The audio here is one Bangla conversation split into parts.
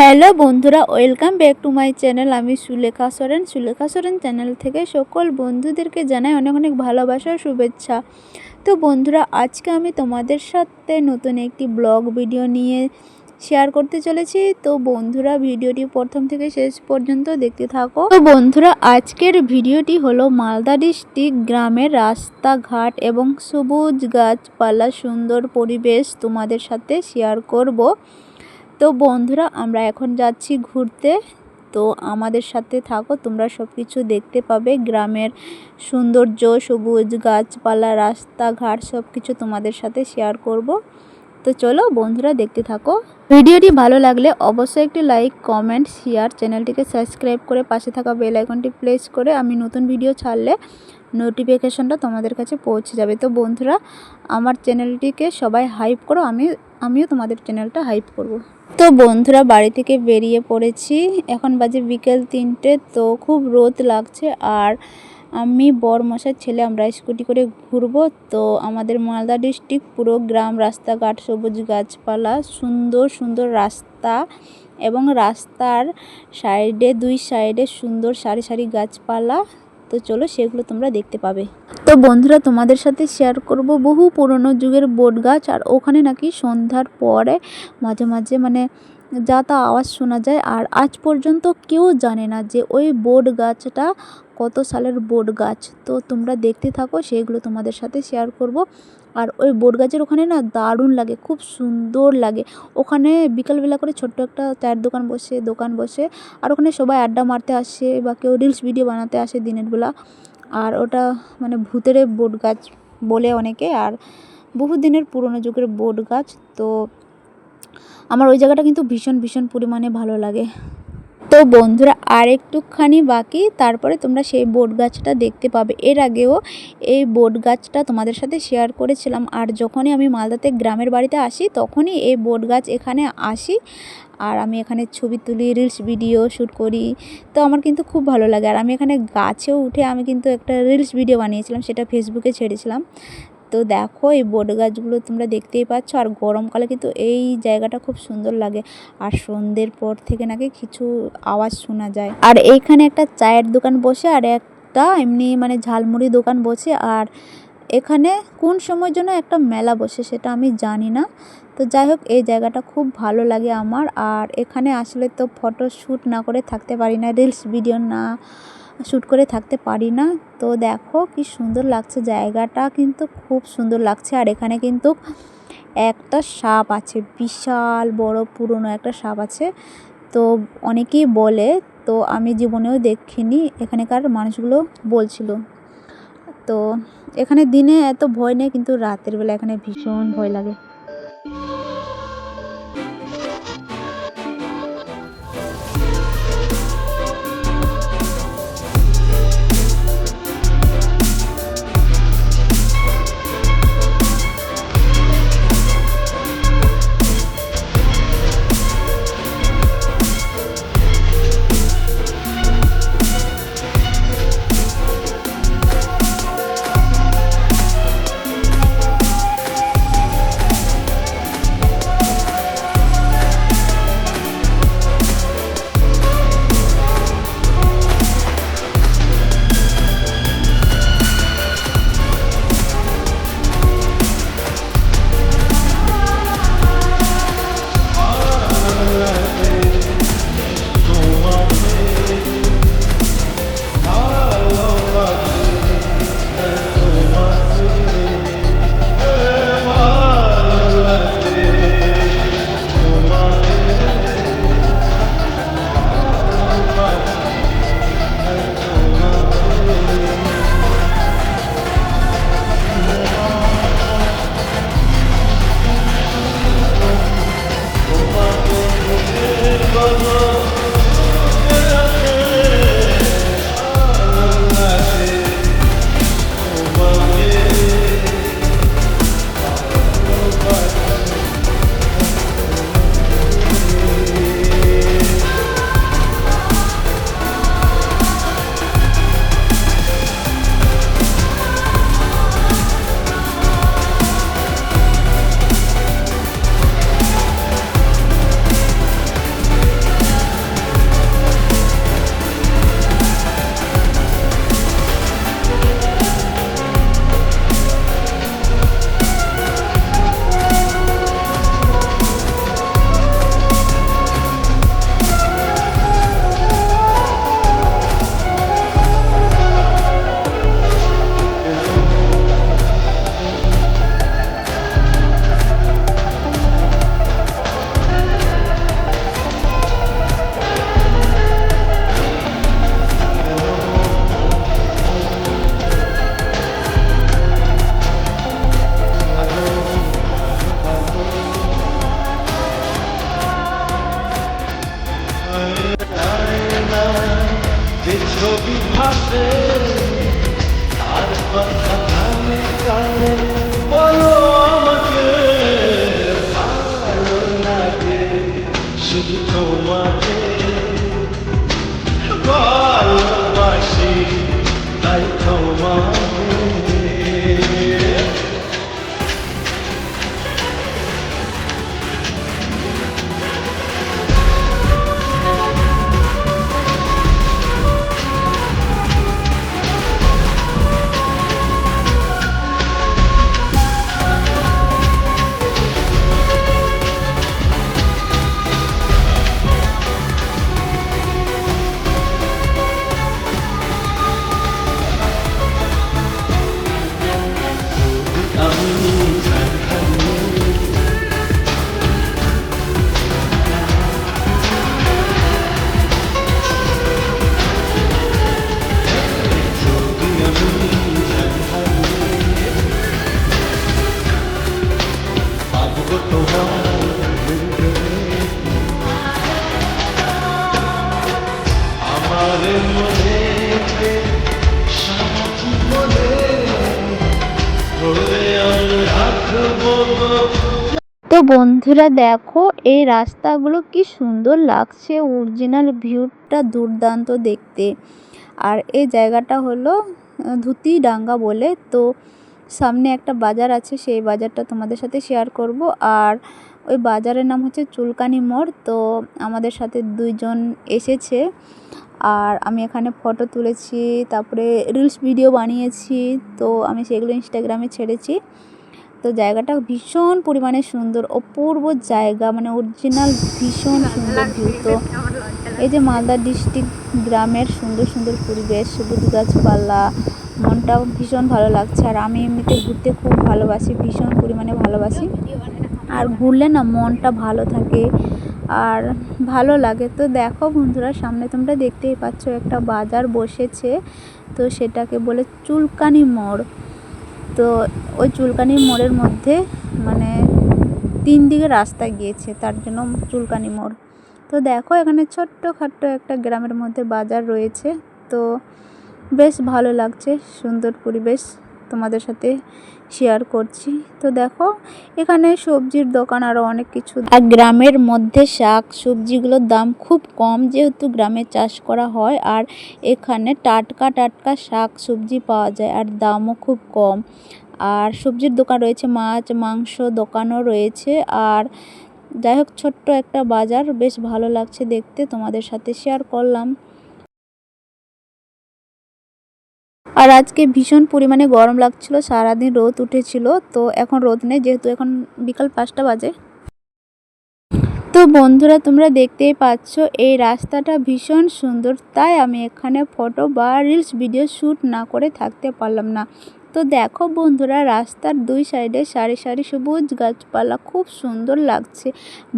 হ্যালো বন্ধুরা, welcome back to my channel. আমি সুলেখা সরেন। সুলেখা সরেন চ্যানেল থেকে সকল বন্ধুদেরকে জানাই অনেক অনেক ভালোবাসা ও শুভেচ্ছা। তো বন্ধুরা, আজকে আমি তোমাদের সাথে নতুন একটি ব্লগ ভিডিও নিয়ে শেয়ার করতে চলেছি। তো বন্ধুরা, ভিডিওটি প্রথম থেকে শেষ পর্যন্ত দেখতে থাকো। তো বন্ধুরা, আজকের ভিডিওটি হলো মালদা ডিস্ট্রিক্ট গ্রামের রাস্তাঘাট এবং সবুজ গাছপালা, সুন্দর পরিবেশ তোমাদের সাথে শেয়ার করব। তো বন্ধুরা, আমরা এখন যাচ্ছি ঘুরতে। তো আমাদের সাথে থাকো, তোমরা সব কিছু দেখতে পাবে। গ্রামের সৌন্দর্য, সবুজ গাছপালা, রাস্তাঘাট সব কিছু তোমাদের সাথে শেয়ার করব। তো চলো বন্ধুরা, দেখতে থাকো। ভিডিওটি ভালো লাগলে অবশ্যই একটি লাইক কমেন্ট শেয়ার চ্যানেলটিকে সাবস্ক্রাইব করে পাশে থাকা বেল আইকনটি প্রেস করে আমি নতুন ভিডিও ছাড়লে নোটিফিকেশনটা তোমাদের কাছে পৌঁছে যাবে। তো বন্ধুরা, আমার চ্যানেলটিকে সবাই হাইপ করো, আমি, আমিও তোমাদের চ্যানেলটা হাইপ করব। তো বন্ধুরা, বাড়ি থেকে বেরিয়ে পড়েছি। এখন বাজে বিকেল তিনটে, তো খুব রোদ লাগছে। আর আমি বর মশাই ছেলে, আমরা স্কুটি করে ঘুরবো। তো আমাদের মালদা ডিস্ট্রিক্ট পুরো গ্রাম, রাস্তাঘাট, সবুজ গাছপালা, সুন্দর সুন্দর রাস্তা এবং রাস্তার সাইডে, দুই সাইডে সুন্দর সারি সারি গাছপালা। তো চলো সেগুলো তোমরা দেখতে পাবে। তো বন্ধুরা, তোমাদের সাথে শেয়ার করব বহু পুরনো যুগের বট গাছ আর ওখানে নাকি সন্ধ্যার পরে মাঝে মাঝে মানে যা তা আওয়াজ শোনা যায়। আর আজ পর্যন্ত কেউ জানে না যে ওই বট গাছটা কত সালের বট গাছ। তো তোমরা দেখতে থাকো, সেইগুলো তোমাদের সাথে শেয়ার করব। আর ওই বট গাছের ওখানে না দারুণ লাগে, খুব সুন্দর লাগে। ওখানে বিকালবেলা করে ছোট্ট একটা চায়ের দোকান বসে দোকান বসে। আর ওখানে সবাই আড্ডা মারতে আসে বা কেউ রিলস ভিডিও বানাতে আসে দিনের বেলা। আর ওটা মানে ভূতের বট গাছ বলে অনেকে। আর বহু দিনের পুরনো যুগের বট গাছ। তো আমার ওই জায়গাটা কিন্তু ভীষণ ভীষণ পরিমাণে ভালো লাগে। তো বন্ধুরা আর একটুখানি বাকি, তারপরে তোমরা সেই বোট গাছটা দেখতে পাবে। এর আগেও এই বোট গাছটা তোমাদের সাথে শেয়ার করেছিলাম। আর যখনই আমি মালদাতে গ্রামের বাড়িতে আসি, তখনই এই বোট গাছ এখানে আসি। আর আমি এখানে ছবি তুলি রিলস ভিডিও শ্যুট করি। তো আমার কিন্তু খুব ভালো লাগে। আর আমি এখানে গাছেও উঠে আমি কিন্তু একটা রিলস ভিডিও বানিয়েছিলাম, সেটা ফেসবুকে ছেড়েছিলাম। তো দেখো এই বট গাছগুলো তোমরা দেখতেই পাচ্ছ, আর গরমকালে কিন্তু এই জায়গাটা খুব সুন্দর লাগে। আর সন্ধ্যের পর থেকে নাকি কিছু আওয়াজ শোনা যায়। আর এইখানে একটা চায়ের দোকান বসে, আর একটা এমনি মানে ঝালমুড়ি দোকান বসে, আর এখানে কোন সময়ের জন্য একটা মেলা বসে, সেটা আমি জানি না। তো যাই হোক, এই জায়গাটা খুব ভালো লাগে আমার। আর এখানে আসলে তো ফটো শ্যুট না করে থাকতে পারি না, রিলস ভিডিও না শ্যুট করে থাকতে পারি না। তো দেখো কি সুন্দর লাগছে জায়গাটা, কিন্তু খুব সুন্দর লাগছে। আর এখানে কিন্তু একটা সাপ আছে, বিশাল বড় পুরনো একটা সাপ আছে। তো অনেকেই বলে, তো আমি জীবনেও দেখিনি, এখানেকার মানুষগুলো বলছিল। তো এখানে দিনে এত ভয় নেই, কিন্তু রাতের বেলা এখানে ভীষণ ভয় লাগে। তো বন্ধুরা দেখো, এই রাস্তাগুলো কি সুন্দর লাগছে অরিজিনাল ভিউটা দুর্দান্ত দেখতে। আর এই জায়গাটা হলো ধুতি ডাঙ্গা বলে। তো সামনে একটা বাজার আছে, সেই বাজারটা তোমাদের সাথে শেয়ার করব। আর ওই বাজারের নাম হচ্ছে চুলকানি মোড়। তো আমাদের সাথে দুইজন এসেছে। আর আমি এখানে ফটো তুলেছি, তারপরে রিলস ভিডিও বানিয়েছি। তো আমি সেগুলো ইনস্টাগ্রামে ছেড়েছি। তো জায়গাটা ভীষণ পরিমাণে সুন্দর অপূর্ব জায়গা মানে অরিজিনাল ভীষণ সুন্দর ভিউ তো। এই যে মালদা ডিস্ট্রিক্ট গ্রামের সুন্দর সুন্দর পরিবেশ সবুজ গাছপালা মনটাও ভীষণ ভালো লাগছে। আর আমি এমনিতে ঘুরতে খুব ভালোবাসি, ভীষণ পরিমাণে ভালোবাসি। আর ঘুরলে না মনটা ভালো থাকে আর ভালো লাগে। তো দেখো বন্ধুরা, সামনে তোমরা দেখতেই পাচ্ছ একটা বাজার বসেছে, তো সেটাকে বলে চুলকানি মোড়। তো ওই চুলকানি মোড়ের মধ্যে মানে তিন দিকে রাস্তা গিয়েছে, তার জন্য চুলকানি মোড়। তো দেখো এখানে ছোট্ট খাট্ট একটা গ্রামের মধ্যে বাজার রয়েছে, তো বেশ ভালো লাগছে, সুন্দর পরিবেশ। তোমাদের সাথে শেয়ার করছি। তো দেখো, এখানে সবজির দোকান আরও অনেক কিছু। আর গ্রামের মধ্যে শাক, সবজিগুলোর দাম খুব কম যেহেতু গ্রামে চাষ করা হয়, আর এখানে টাটকা টাটকা শাক, সবজি পাওয়া যায়, আর দামও খুব কম। আর সবজির দোকান রয়েছে, মাছ, মাংস দোকানও রয়েছে, আর যাই হোক, ছোট্ট একটা বাজার, বেশ ভালো লাগছে দেখতে। তোমাদের সাথে শেয়ার করলাম। আর আজকে ভীষণ পরিমাণে গরম লাগছিল, সারাদিন রোদ উঠেছিল, তো এখন রোদ নেই, যেহেতু এখন বিকাল পাঁচটা বাজে। তো বন্ধুরা, তোমরা দেখতেই পাচ্ছ, এই রাস্তাটা ভীষণ সুন্দর, তাই আমি এখানে ফটো বা রিলস ভিডিও শ্যুট না করে থাকতে পারলাম না। তো দেখো বন্ধুরা, রাস্তার দুই সাইডে সারি সারি সবুজ গাছপালা, খুব সুন্দর লাগছে।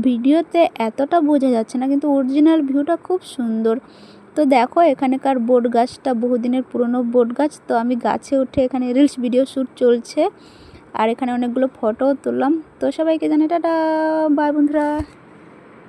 ভিডিওতে এতটা বোঝা যাচ্ছে না, কিন্তু অরিজিনাল ভিউটা খুব সুন্দর। তো দেখো, এখানকার বোট গাছটা বহুদিনের পুরনো বোট গাছ। তো আমি গাছে উঠে এখানে রিলস ভিডিও শ্যুট চলছে। আর এখানে অনেকগুলো ফটোও তুললাম। তো সবাইকে জানাই টাটা। বাই বন্ধুরা।